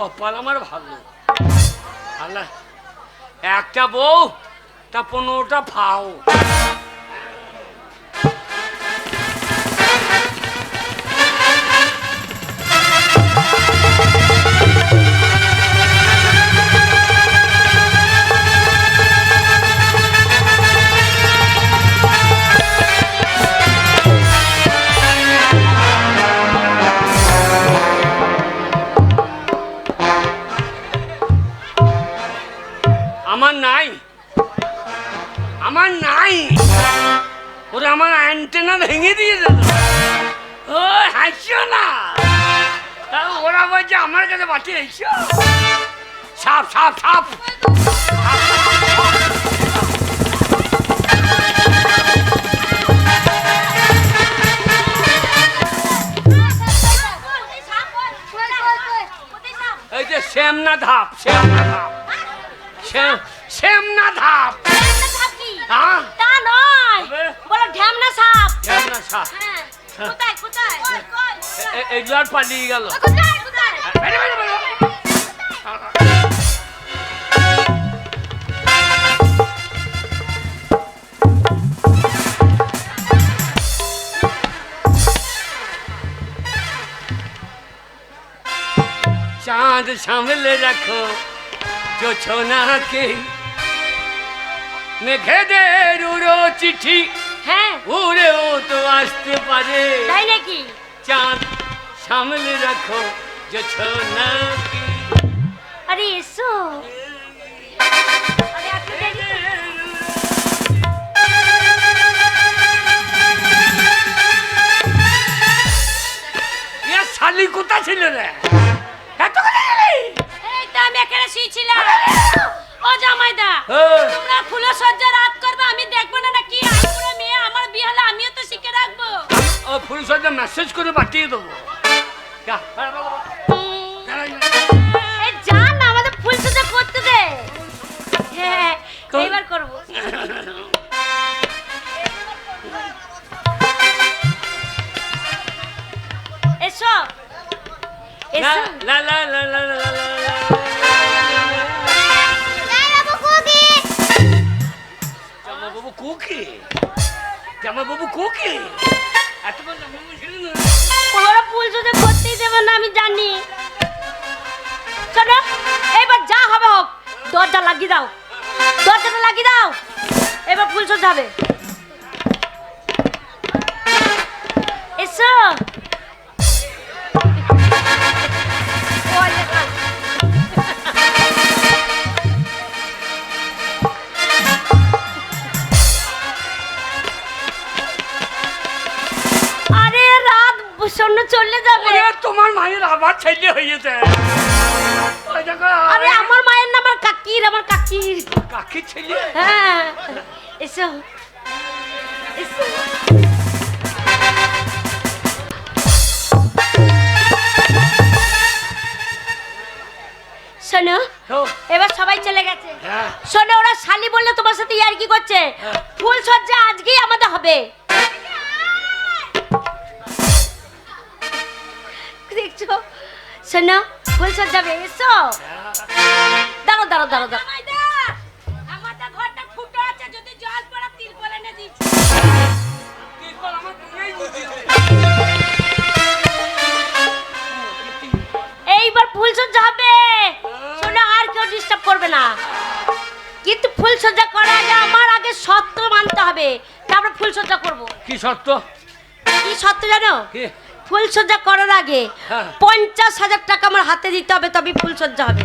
কপাল আমার ভালো। আল্লাহ একটা বউ তা পনেরোটা ফাও। আমার নাই। আমার নাই। ওরে আমার অ্যান্টেনা ভেঙে দিয়েছে। ও না। ওরা বলছে আমার কাছে বাঁচিয়ে এসো সাপ সাপ সাপ এই যে শ্যাম না ধাপ শ্যাম না ধাপ। শ্যাম শ্যাম না ধাপ হ্যাঁ? তা নয়। বলো ঢ্যামনা সাপ শ্যাম সাপ হ্যাঁ। কোথায় কোথায়? এগুলো আর পালিয়ে গেল। কোথায় কোথায়? বেরো, বেরো, বেরো। চাঁদ সামলে রাখো। জোছনাকে মেঘেদের উড়ো চিঠি হ্যাঁ উড়েও তো আসতে পারে তাই নাকি চাঁদ সামলে রাখো জোছনাকে আরে এসো আরে এত দেরি ইয়া শালি কোথা ছিল রে শুয়েছিলাম ও জামাইদা ও, তোমরা ফুলো সজ্জা রাত করবে আমি দেখব না নাকি আমি পুরো মেয়ে আমার বিয়ে হলে আমিও তো শিখে রাখব। ও ফুল সজ্জা মেসেজ করে পাঠিয়ে দেবো। যা, দাঁড়া, দাঁড়া, উম, দাঁড়া, এই জান আমাদের ফুল সজ্জা করতে দে। হ্যাঁ কর। করব। এসো। লা, এসো। লা, লা, লা, লা, লা, লা, লা, জামা বাবু কোকে? কুকি এতক্ষণ জামাইবাবু ছিল ফুল সজ্জা করতেই দেবে না আমি জানি। চলো এবার যা হবে হোক দরজা লাগিয়ে দাও। দরজাটা লাগিয়ে দাও। এবার ফুল সজ্জা হবে। চলে যাবে। ওরে তোমার মায়ের আবার ছেলে হয়েছে। ওই দেখো, আরে আমার মায়ের নাম আমার কাকির আমার কাকির। কাকি ছেলে? হ্যাঁ। এসো। এসো। শোনো এবার সবাই চলে গেছে। হ্যাঁ। শোনো ওরা শালি বললে তোমার সাথে ইয়ার কি করছে। হ্যাঁ। ফুল সজ্জা আজকেই আমাদের হবে। শোনো ফুল সজ্জা হবে এসো। দাঁড়ো দাঁড়ো দাঁড়ো দাঁড়ো। এইবার ফুল সজ্জা হবে। শোনো আর কেউ ডিস্টার্ব করবে না। কিন্তু ফুল সজ্জা করার আগে আমার আগে সত্য মানতে হবে। তারপরে ফুল সজ্জা করব। কি সত্য কি সত্য জানো? কি? ফুল সজ্জা করার আগে হ্যাঁ। পঞ্চাশ হাজার টাকা আমার হাতে দিতে হবে তবে ফুল সজ্জা হবে।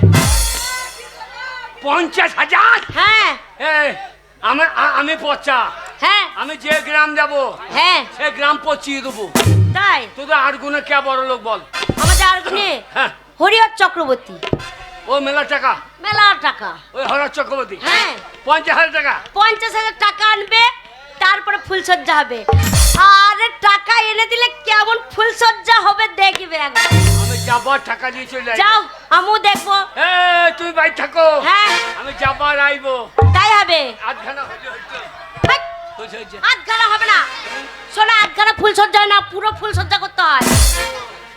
পঞ্চাশ হাজার? হ্যাঁ। এই আমি আমি পচা। হ্যাঁ। আমি যে গ্রাম যাব হ্যাঁ। সে গ্রাম পচিয়ে দেবো। তাই? তোদের আর গুনে কে বড় লোক বল? আমাদের আরগুনে হ্যাঁ। হরিহর চক্রবর্তী। ও মেলা টাকা? মেলা টাকা। ওই হরার চক্রবর্তী? হ্যাঁ। পঞ্চাশ হাজার টাকা? পঞ্চাশ হাজার টাকা আনবে তারপরে ফুলসজ্জা হবে। আর টাকা এনে দিলে কেমন ফুলসজ্জা হবে দেখবে একবার। আমি যাব টাকা দিয়ে চলে। যাও আমিও দেখব। এ তুই বাই থাকো। হ্যাঁ। আমি যাবার আইবো। তাই হবে। আধখানা হচ্ছে আধখানা হবে না। শোনা আধখানা ফুলসজ্জা হয় না পুরো ফুলসজ্জা করতে হয়।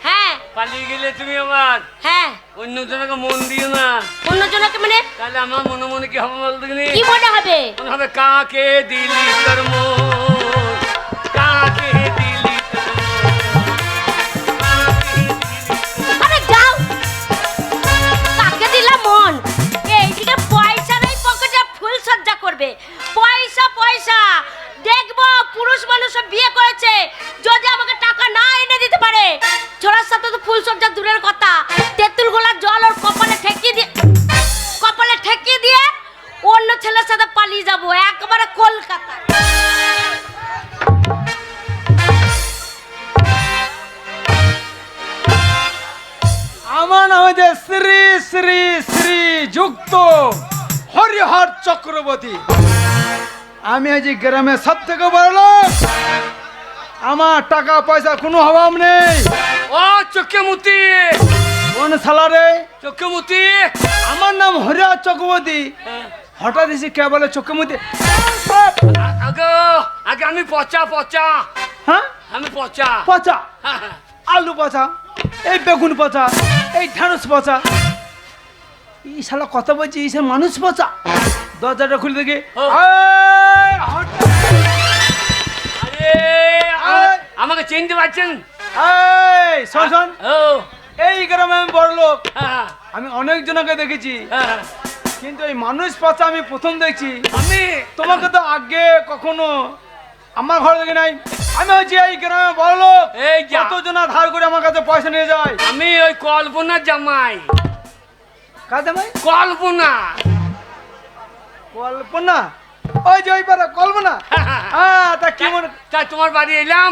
হ্যাঁ। পালিয়ে গেলে তুমি আবার হ্যাঁ। অন্য জনকে মন দিও না। অন্যজনকে মানে? তাহলে আমার মনে মনে কি হবে বলতে গেলে কি মনে হবে? মনে হবে কাকে দিলি তোর মন? কাকে আমি গ্রামে সব থেকে বড় লোক আমার টাকা পয়সা কোনো অভাব নেই। ও চোখে মুতি। কোন সালারে চোখে মুতি। আমার নাম হরিহর চক্রবর্তী। হঠাৎ এসে কে বলে চোখে মুতে? আগে আগে আমি পচা পচা। হ্যাঁ? আমি পচা। পচা? হ্যাঁ, হ্যাঁ। আলু পচা এই বেগুন পচা এই ঢেঁড়স পচা। এই শালা কথা বলছি এই সে মানুষ পচা? দরজাটা খুলে দেখি। আমাকে চিনতে পারছেন? এই, শোন শোন। ও। এই গ্রামে আমি বড় লোক। হ্যাঁ, আমি অনেক জনকে দেখেছি। হ্যাঁ। কিন্তু এই মানুষ পচা আমি প্রথম দেখছি। আমি? তোমাকে তো আগে কখনো আমার ঘরে দেখি নাই। আমি হচ্ছি এই গ্রামে বড় লোক। এই যা। জনা ধার করে আমার কাছে পয়সা নিয়ে যায়? আমি ওই কল্পনা জামাই। কাজে ভাই কল্পনা। কল্পনা? ওই যে ওই পারে কল্পনা? হ্যাঁ তা কি মনে তা তোমার বাড়ি এলাম?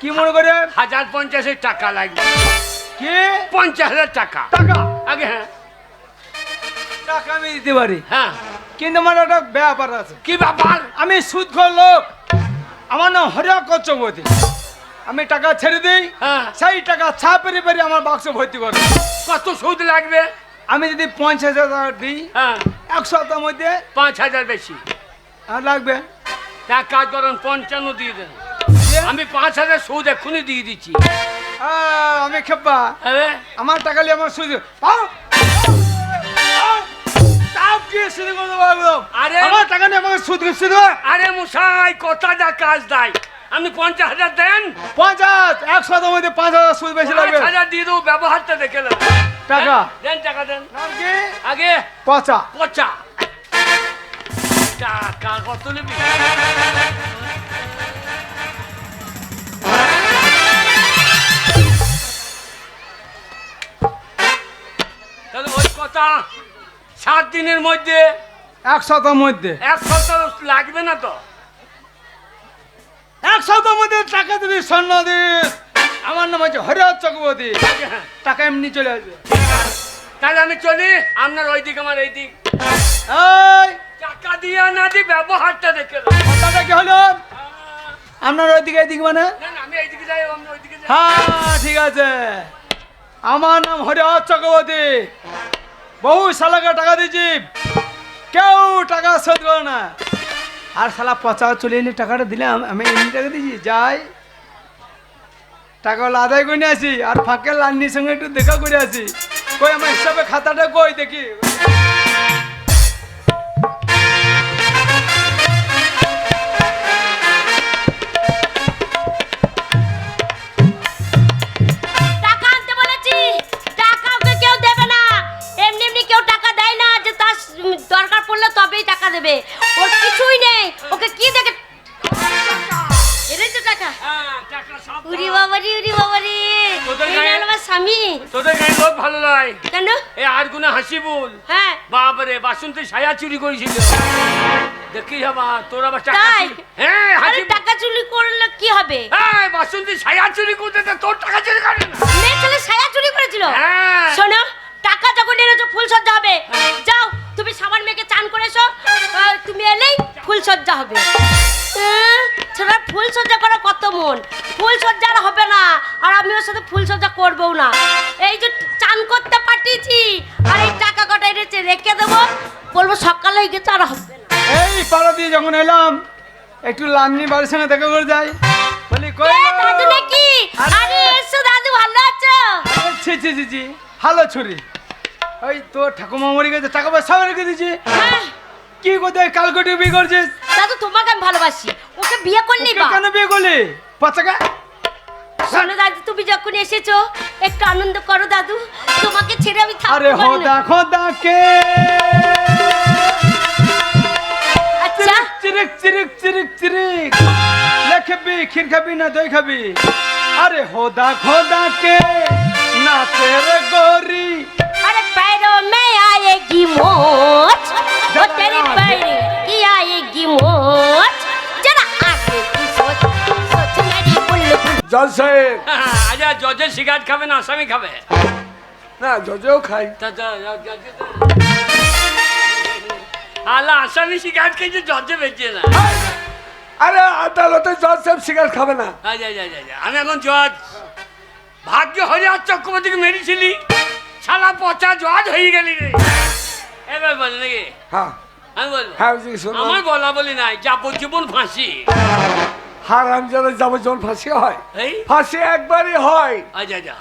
কি মনে করে? হাজার পঞ্চাশের টাকা লাগবে। কি? পঞ্চাশ হাজার টাকা। টাকা? আগে হ্যাঁ। টাকা আমি দিতে পারি। হ্যাঁ। কিন্তু আমার একটা ব্যাপার আছে। কি ব্যাপার? আমি সুদখোর লোক। আমার নাম হরিয়া চক্রবর্তী আমি টাকা ছেড়ে দিই। হ্যাঁ। সেই টাকা ছা পেরে পেরে আমার বাক্স ভর্তি করে। কত সুদ লাগবে? আমি যদি পঞ্চাশ হাজার টাকা দিই হ্যাঁ। এক সপ্তাহের মধ্যে পাঁচ হাজার বেশি। আর লাগবে? এক কাজ করেন পঞ্চান্ন দিয়ে দেন। আমি পাঁচ হাজার সুদ এক্ষুনি দিয়ে দিচ্ছি। আমি খেপা। হ্যাঁ। আমার টাকা নিয়ে আমার সুদ পাও আরে- মশাই কথা যা কাজ দেয় আপনি পঞ্চাশ হাজার দেন। পঞ্চাশ এক সপ্তাহের মধ্যে পাঁচ হাজার সুদ বেশি লাগবে। হাজার দিয়ে দেবো ব্যবহারটা দেখে নেব। টাকা? দেন, দেন টাকা দেন। নাম আগে। পচা। পচা। টাকা কত নেবি? তাহলে ওই কথা সাত দিনের মধ্যে এক সপ্তাহের মধ্যে। এক সপ্তাহ লাগবে না তো? এক সপ্তাহের মধ্যে টাকা দিবি স্বর্ণ দিস আমার নাম হচ্ছে হরিহর চক্রবর্তী। হ্যাঁ টাকা এমনি চলে আসবে। তাহলে আমি চলি। আপনার ওই দিক আমার এই! দিক টাকা দিয়ে না দি ব্যবহারটা দেখে। কথাটা কি হলো? আপনার ওইদিকে এইদিকে মানে? না না আমি এইদিকে যাই আপনি ওইদিকে যাই। হ্যাঁ ঠিক আছে। আমার নাম হরিহর চক্রবর্তী। বহু শালাকে টাকা দিয়েছি। কেউ টাকা শোধ করে না। আর শালা পচা চলে এলে টাকাটা দিলাম আমি এমনি টাকা দিয়েছি যাই। টাকাগুলো আদায় করে আসি, আর ফাঁকে লান্নির সঙ্গে একটু দেখা করে আসি। কই, আমার হিসাবে খাতাটা কই, দেখি। টাকা টাকা টাকা দরকার পড়লে তবেই টাকা দেবে। বাবারি তোদের গায়ে- আমার স্বামী। তোদের গায়ে লোক ভালো নয়। কেন? এই আর গুনা হাসি বল হ্যাঁ। বাবারে বাসন্তী ছায়া চুরি করেছিল। দেখি যাবা তোর আবার টাকা হ্যাঁ আরে টাকা চুরি করলে কি হবে? হ্যাঁ বাসন্তী ছায়া চুরি করতে তো তোর টাকা চুরি করে না। মেয়ে ছেলে সায়া চুরি করেছিল? হ্যাঁ। শোনো টাকা যখন এনেছো ফুল সজ্জা হবে। যাও তুমি সাবান মেয়েকে চান করেছ তুমি এলেই ফুল সজ্জা হবে ছেলেরা ফুল সজ্জা করা কত মন ফুল সজ্জা আর হবে না আর আমি ওর সাথে ফুল সজ্জা করব না। এই যে চান করতে পাঠিয়েছি আর এই টাকা কটা এনেছে রেখে দেবো বলব সকালে গেছে আর হবে না। এই পাড়া দিয়ে যখন এলাম একটু লান্নি বাড়ির সঙ্গে দেখা করে যাই। বলি কই? দাদু নাকি? আরে- এসো দাদু ভালো আছো? ছি ছি ছি ছি হালো ছুরি। ওই তো ঠাকুমা মরে গেছে টাকা পয়সা সব রেখে দিয়েছি। হ্যাঁ। কি কোথায় কালকটি বিয়ে করছিস? দাদু তোমাকে আমি ভালোবাসি। ওকে বিয়ে করলেই ওকে বা? কেন বিয়ে করলি? বাচ্চাকে শোনো দাদু তুমি যখন এসেছ একটু আনন্দ করো দাদু। তোমাকে ছেড়ে আমি আরে থাকতে না। হোদা খোদা কে? আচ্ছা। চিরিক চিরিক চিরিক চিরিক লে খাবি ক্ষীর খাবি না দই খাবি। আরে হোদা খোদা কে? না তেরে গোরি अरे पैरों में आएगी मोच वो तेरी पैर की आएगी मोच जरा आगे की सोच सोच मेरी बुलबुल জজ সাহেব আচ্ছা জজের সিগারেট খাবে না আসামি খাবে না জজেও খাই তা তা- জজে তো- আলা আসামি সিগারেট খেয়েছে জজে বেঁচে না আরে আদালতে জজ সাহেব সিগারেট খাবে না আচ্ছা, আচ্ছা, আচ্ছা, আচ্ছা। আমি এখন জজ ভাগ্য হরিয়ার চক্রবর্তীকে মেরেছিলি শালা পচা জজ হয়ে গেলি রে। এবার বল নাকি? হ্যাঁ। আমি বলব। হ্যাঁ বুঝি শুনুন আমার বলা বলি নাই যাবজ্জীবন ফাঁসি। হারাম যারা যাবজ্জীবন ফাঁসি হয়? এই? ফাঁসি একবারই হয়। আচ্ছা আচ্ছা।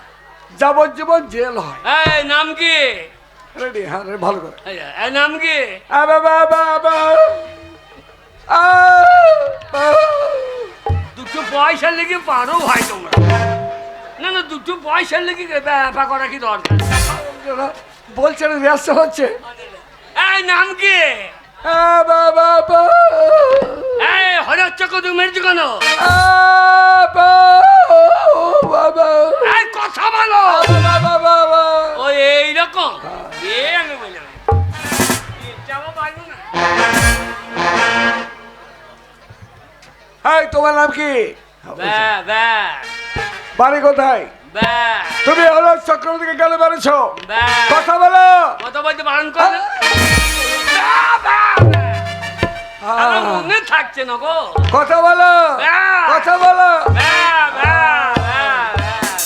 যাবজ্জীবন জেল হয়। এই নাম কি? রেডি হ্যাঁ রে, ভালো করে। আচ্ছা, এই নাম কি? আবা বাবা বাবা। দুটো পয়সা লেগে পারো ভাই তোমরা। না না দুটো পয়সা লেগে ব্যাপা করা কি দরকার? বলছেন ব্যস্ত হচ্ছে। এই নাম কি? বাবা এই মেরেছি কেন? বাবা এই কথা বলো। এইরকম? এ আমি বললাম। যাব এই তোমার নাম কি? বাড়ি কোথায়? তুমি হলো চক্রবর্তীকে গেলে ব্যা কথা বলো। কথা বলতে বারণ মনে থাকছে না গো। কথা বলো। কথা বলো।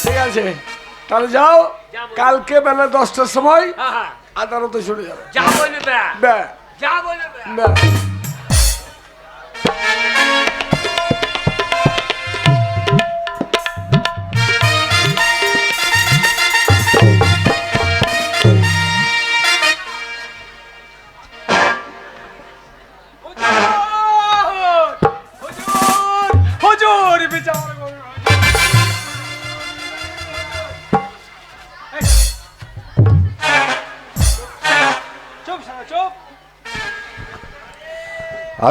ঠিক আছে। তাহলে যাও। কালকে বেলা দশটার সময় হ্যাঁ, হ্যাঁ। আদালতে চলে যাবে যা বলবে যা বলবে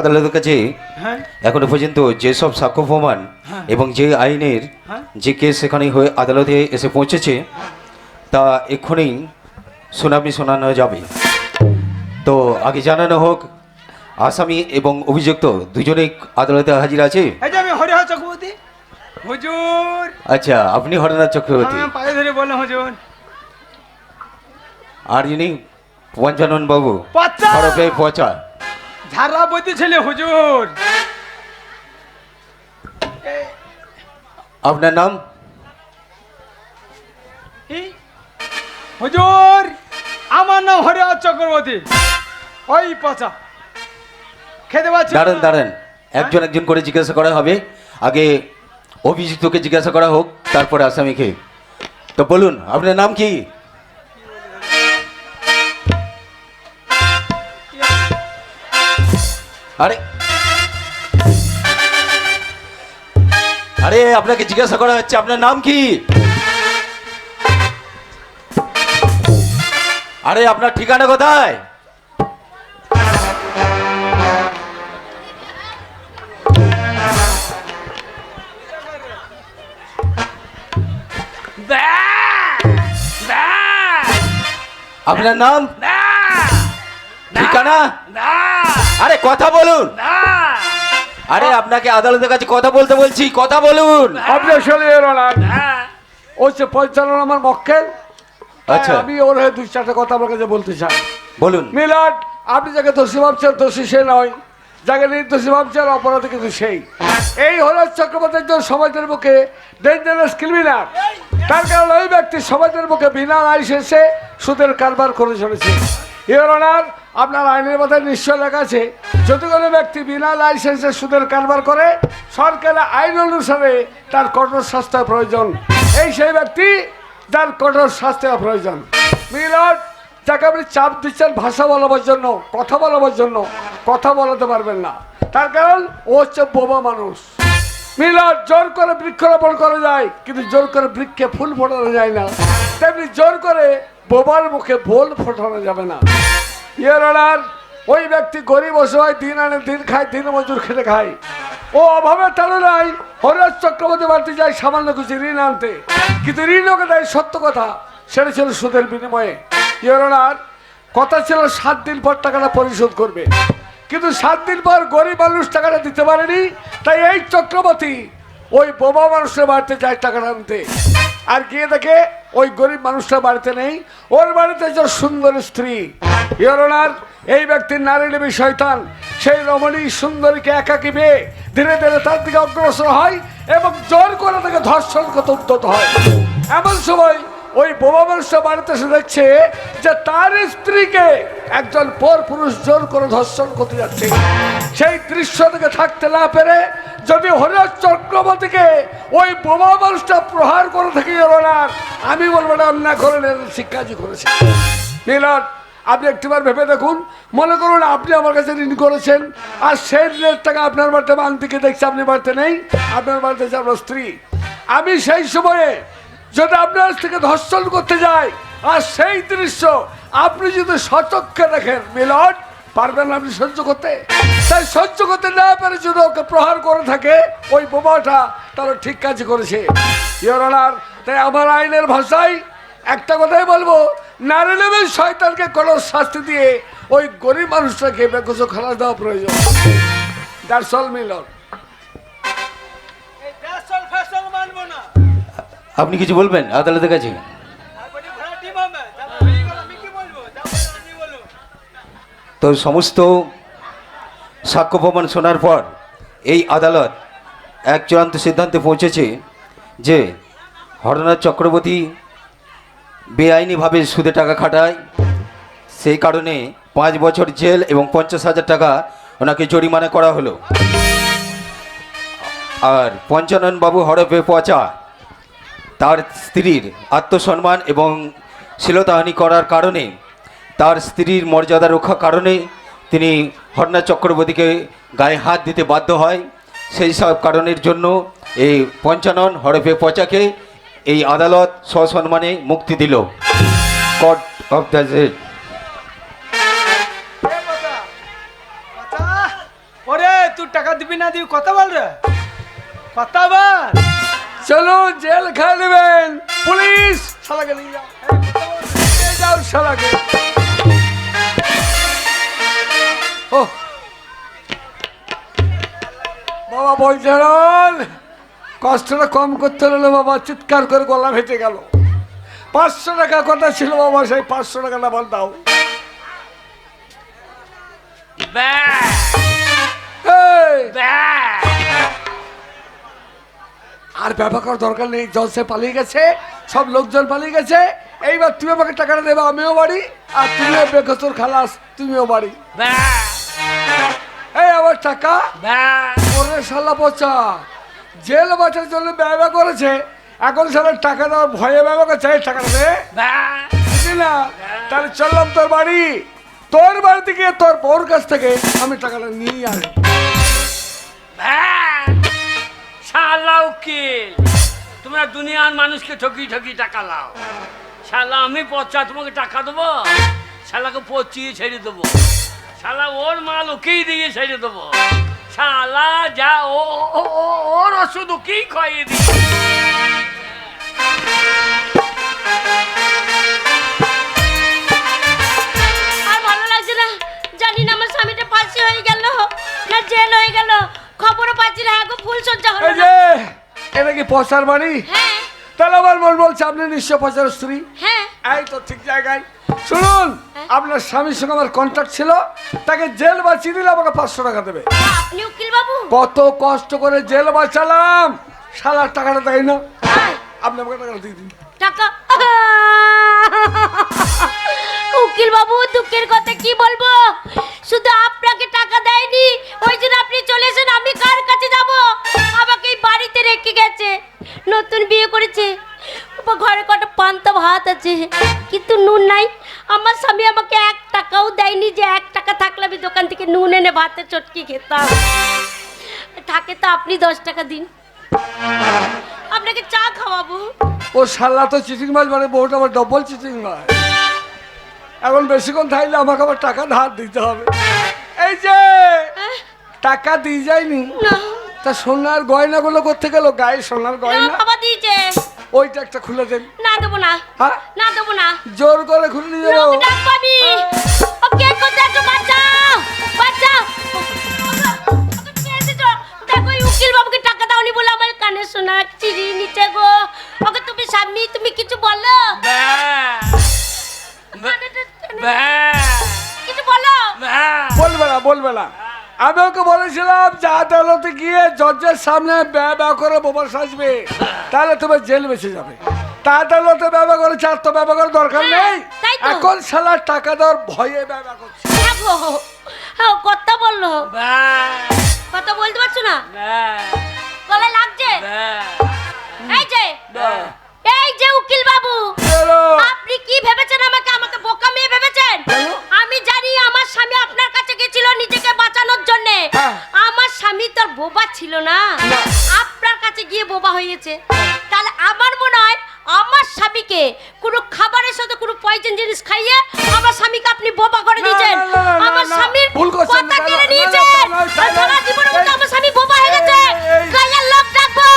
আদালতের কাছে হ্যাঁ। এখনও পর্যন্ত যেসব সাক্ষ্য প্রমাণ হ্যাঁ। এবং যে আইনের হ্যাঁ। যে কেস সেখানে হয়ে আদালতে এসে পৌঁছেছে তা এক্ষুনি শুনানি শোনানো যাবে। তো আগে জানানো হোক আসামি এবং অভিযুক্ত দুজনেই আদালতে হাজির আছে? হুজুর। আচ্ছা আপনি হরনাথ চক্রবর্তী। পায়ে ধরে বললাম হুজুর। আর যিনি পঞ্চানন বাবু পচা। পচা ঝাড়াবতী ছেলে হুজুর। আপনার নাম? হুজুর আমার নাম হরিহর চক্রবর্তী। ওই পচা। খেতে পাচ্ছি। দাঁড়ান দাঁড়ান। একজন একজন করে জিজ্ঞাসা করা হবে। আগে অভিযুক্তকে জিজ্ঞাসা করা হোক তারপরে আসামিকে তো বলুন আপনার নাম কি? আরে। আরে আপনাকে জিজ্ঞাসা করা হচ্ছে আপনার নাম কি? আরে আপনার ঠিকানা কোথায়? আপনার নাম? ঠিকানা? আরে কথা বলুন। আরে আপনাকে আদালতের কাছে কথা বলতে বলছি কথা বলুন। আপনি আসলে এলো না। ব্যা ও হচ্ছে পঞ্চানন আমার মক্কেল। আচ্ছা। আমি ওর হয়ে দুই চারটা কথা আমার কাছে বলতে চাই। বলুন। মিলাদ আপনি যাকে দোষী ভাবছেন দোষী সে নয়। যাকে নির্দোষী ভাবছেন অপরাধী কিন্তু সেই। এই হলো চক্রবর্তী একজন সমাজের বুকে ডেঞ্জারাস ক্রিমিনাল তার কারণে ওই ব্যক্তি সমাজের বুকে বিনা লাইসেন্সে সুদের কারবার করে চলেছে। ইয়রনার আপনার আইনের মধ্যে নিশ্চয় লেখা আছে, যদি কোনো ব্যক্তি বিনা লাইসেন্সে সুদের কারবার করে সরকারের আইন অনুসারে তার কঠোর শাস্তির প্রয়োজন। এই সেই ব্যক্তি তার কঠোর শাস্তি প্রয়োজন। মিলন, যাকে আপনি চাপ দিচ্ছেন ভাষা বলাবার জন্য, কথা বলাবার জন্য, কথা বলাতে পারবেন না। তার কারণ ও হচ্ছে বোবা মানুষ। মিলন জোর করে বৃক্ষরোপণ করা যায়, কিন্তু জোর করে বৃক্ষে ফুল ফোটানো যায় না। তেমনি জোর করে বোবার মুখে ভোল ফোটানো যাবে না। ইয়ের অনার ওই ব্যক্তি গরিব অসহায় দিন আনে, দিন খায়, দিন মজুর খেটে খায়। ও অভাবে তাড়নায় হরিরাজ চক্রবর্তী বাড়িতে যায় সামান্য কিছু ঋণ আনতে। কিন্তু ঋণ ওকে দেয় সত্য কথা, সেটা ছিল সুদের বিনিময়ে। ইয়ের অনার কথা ছিল সাত দিন পর টাকাটা পরিশোধ করবে। কিন্তু সাত দিন পর গরিব মানুষ টাকাটা দিতে পারেনি, তাই এই চক্রবর্তী ওই বোমা মানুষের বাড়িতে যায় টাকাটা আনতে। আর গিয়ে দেখে ওই গরিব মানুষটা বাড়িতে নেই। ওর বাড়িতে যে সুন্দর স্ত্রী। ইয়রনার এই ব্যক্তির নারী নেবী শয়তান। সেই রমণী সুন্দরীকে একাকি পেয়ে ধীরে ধীরে তার দিকে অগ্রসর হয় এবং জোর করে তাকে ধর্ষণ করতে উদ্যত হয়। এমন সময় ওই বোমা মানুষটা বাড়িতে এসে দেখছে যে তার স্ত্রীকে একজন পর পুরুষ জোর করে ধর্ষণ করতে যাচ্ছে। সেই দৃশ্য থেকে থাকতে না পেরে যদি হরিরাজ চক্রবর্তীকে ওই বোমা মানুষটা প্রহার করে থাকে ওনার আমি বলব না করেন এর শিক্ষাজি করেছে। নীলন, আপনি একটিবার ভেবে দেখুন। মনে করুন আপনি আমার কাছে ঋণ করেছেন, আর সেই ঋণের টাকা আপনার বাড়িতে মান থেকে দেখছি, আপনি বাড়িতে নেই, আপনার বাড়িতে আপনার স্ত্রী। আমি সেই সময়ে যদি আপনার থেকে ধর্ষণ করতে যায়, আর সেই দৃশ্য আপনি যদি সচক্ষে দেখেন, মিলন, পারবেন আপনি সহ্য করতে। তাই সহ্য করতে না পারে যদি ওকে প্রহার করে থাকে, ওই বোমাটা তারা ঠিক কাজ করেছে। ইয়োর তাই আমার আইনের ভাষায় একটা কথাই বলব, নারী নেবেন শয়তানকে কোনো শাস্তি দিয়ে ওই গরিব মানুষটাকে বেকসো খালাস দেওয়া প্রয়োজন। That's all Milan. আপনি কিছু বলবেন? আদালতের কাছে? তো সমস্ত সাক্ষ্য প্রমাণ শোনার পর এই আদালত এক চূড়ান্ত সিদ্ধান্তে পৌঁছেছে যে হরনাথ চক্রবর্তী বেআইনিভাবে সুদে টাকা খাটায়। সেই কারণে পাঁচ বছর জেল এবং পঞ্চাশ হাজার টাকা ওনাকে জরিমানা করা হলো। আর পঞ্চানন বাবু হরফে পচা তার স্ত্রীর আত্মসম্মান এবং শ্লীলতাহানি করার কারণে, তার স্ত্রীর মর্যাদা রক্ষার কারণে তিনি হরনাথ চক্রবর্তীকে গায়ে হাত দিতে বাধ্য হয়। সেই সব কারণের জন্য এই পঞ্চানন হরফে পচাকে এই আদালত সসম্মানে মুক্তি দিল। কোর্ট অফ দ্য ওরে তুই টাকা দিবি না দিবি, কথা বল রে। কথা বল। চলো জেল খেয়ে নেবেন। পুলিশ শালাকে নিয়ে যাও। শালাকে। ও বাবা বলছেন কষ্টটা কম করতে হলো বাবা, চিৎকার করে গলা ভেটে গেল। পাঁচশো টাকা কথা ছিল বাবা, সেই পাঁচশো টাকাটা বল দাও। ব্যাস। আর ব্যবহার করার দরকার নেই জলসে পালিয়ে গেছে সব লোকজন পালিয়ে গেছে। এইবার তুমি আমাকে টাকাটা দেবে আমিও বাড়ি আর তুমিও বেকসুর খালাস তুমিও বাড়ি। এই আমার টাকা ওরে শালা পচা। জেল বাঁচার জন্য ব্যবহার করেছে এখন সালা টাকা দেওয়ার ভয়ে ব্যবহার করছে এই টাকাটা দে। ব্যাস। বুঝলি না? তাহলে চললাম তোর বাড়ি। তোর বাড়ি থেকে তোর বউর কাছ থেকে আমি টাকাটা নিয়ে আসি ব্যাস। শালা উকিল তোমরা দুনিয়ার মানুষকে ঠকি ঠকি টাকা লাও। শালা, আমি পচা, তোমাকে টাকা দেবো? শালাকে পচিয়ে ছেড়ে দেবো। শালা, ওর মাল ওকেই দিয়ে ছেড়ে দেবো। শালা, যা, ও ওর ওষুধ ওকেই খাইয়ে দিই জানি না আমার স্বামীটা হয়ে গেল, না জেল হয়ে গেল। খবরও পাচ্ছি না এখন ফুল সজ্জা হলো এই না। যে এটা কি পচার বাড়ি? হ্যাঁ। তাহলে আমার মন বলছে আপনি নিশ্চয় পচার স্ত্রী। হ্যাঁ। এই তো ঠিক জায়গায়। শুনুন আপনার স্বামীর সঙ্গে আমার কন্ট্যাক্ট ছিল তাকে জেল বাঁচিয়ে দিলে আমাকে পাঁচশো টাকা দেবে। আপনি উকিল বাবু? কত কষ্ট করে জেল বাঁচালাম। শালার টাকাটা দেয় না। হ্যাঁ, আপনি আমাকে টাকাটা দিয়ে দিন। টাকা উকিল বাবু দুঃখের কথা কি বলব? শুধু আপনাকে টাকা দেয়নি, ওই জন্য আপনি চলে এসেন আমি কার কাছে যাব? আমাকে বাড়িতে রেখে গেছে, নতুন বিয়ে করেছে। ঘরে কটা পান্তা ভাত আছে, কিন্তু নুন নাই। আমার স্বামী আমাকে এক টাকাও দেয়নি, যে এক টাকা থাকলে আমি দোকান থেকে নুন এনে ভাতে চটকি খেতাম। থাকে তো আপনি দশ টাকা দিন। আপনাকে চা খাওয়াবো। ও শালা, তো চিচিং মাছ মানে বউটা আবার ডবল চিচিং মাছ এখন বেশিক্ষণ থাকলে আমাকে আবার টাকা ধার দিতে হবে এই যে টাকা দিয়ে যায়নি না তা সোনার গয়নাগুলো করতে গেল গায়ে সোনার গয়না বাবা দিয়েছে ওইটা একটা খুলে দেন না দেবো না হ্যাঁ না দেবো না জোর করে খুলে দিয়ে বাঁচাও বাঁচাও ওকে কে এসেছ? দেখো উকিল বাবুকে না আমি ওকে বলেছিলাম যে আদালতে গিয়ে জজের সামনে ব্যয় করে বোমা সাজবে তাহলে তুমি জেল বেঁচে যাবে। তা আদালতে ব্যবহার করে চার তো ব্যবহার করার দরকার হ্যাঁ, নেই। তাই তো। এখন সালার টাকা দেওয়ার ভয়ে ব্যবহার করছে। হ্যাঁ হ্যাঁ কথা বলল। কথা বলতে পারছ না? গলায় লাগছে? এই যে। এই যে উকিল বাবু আপনি কি ভেবেছেন আমাকে আমাকে বোকা মেয়ে ভেবেছেন? আমি জানি আমার স্বামী আপনার কাছে গেছিল নিজেকে বাঁচানোর জন্য। হ্যাঁ। আমার স্বামী তোর বোবা ছিল না। আপনার কাছে গিয়ে বোবা হয়েছে। তাহলে আমার মনে হয় আমার স্বামীকে কোনো খাবারের সাথে কোনো পয়জন জিনিস খাইয়ে আমার স্বামীকে আপনি বোবা করে দিয়েছেন। আমার স্বামীর কথা কেড়ে নিয়েছেন। সারা জীবনের মতো আমার স্বামী বোবা হয়ে গেছে। গায়ের লোক ডাকবো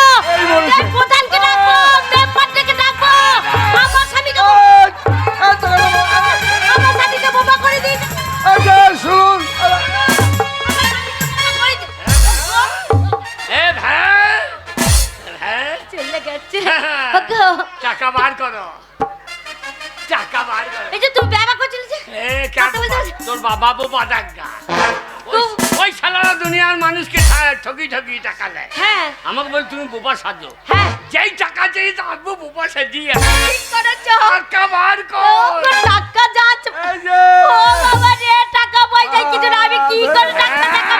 বাবা বাবা ডাকা তো- ওই সালারা দুনিয়ার মানুষকে ঠকি ঠকি টাকা দেয়। হ্যাঁ। আমাকে বল তুমি বোবা সাজো। হ্যাঁ। যেই টাকা চেয়ে থাকব বোবা সাজিয়ে ঠিক করেছ। টাকা বার কর। টাকা যাচ্ছে ও বাবা রে টাকা পয়সা কিছু না আমি কি করে টাকা টাকা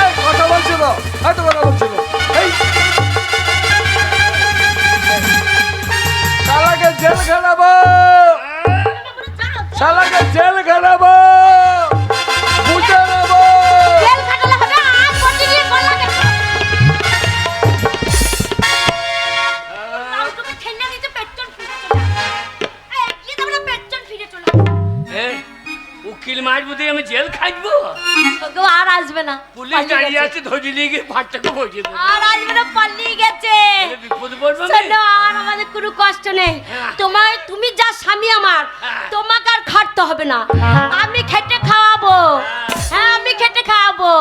এই, কথা বলছিল এত কথা বলছিল এই। শালাকে জেল খানাবো শালাকে জেল বুঝে নেব। উকিল আমি জেল খাটবো ওগো আর আসবে না। পুলিশ দাঁড়িয়ে আছে ধরে নিয়ে গিয়ে ভাতটাকে বসিয়ে দেবো। আর আসবে না পালিয়ে গেছে। বিপদ পড়বে শোনো আর আমাদের কোনো কষ্ট নেই। হ্যাঁ। তোমার তুমি যা স্বামী আমার হ্যাঁ। তোমাকে আর খাটতে হবে না। আমি খেটে খাওয়াবো। হ্যাঁ আমি খেটে খাওয়াবো।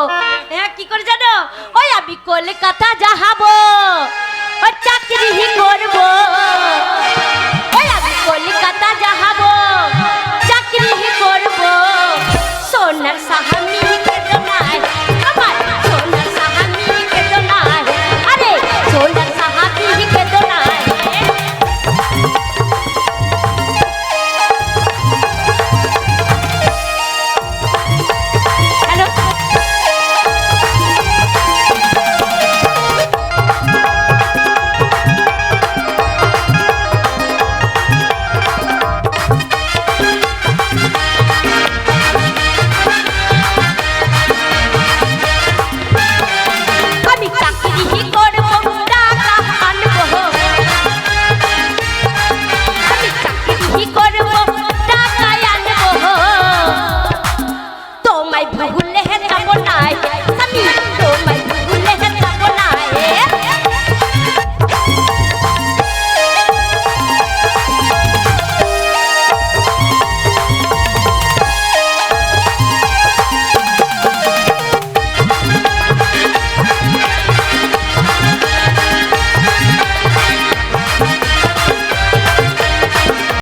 হ্যাঁ কি করে জানো? ওই আমি কলকাতা যাহাবো, ওই চাকরি করব। ওই আমি কলকাতা যাহাবো।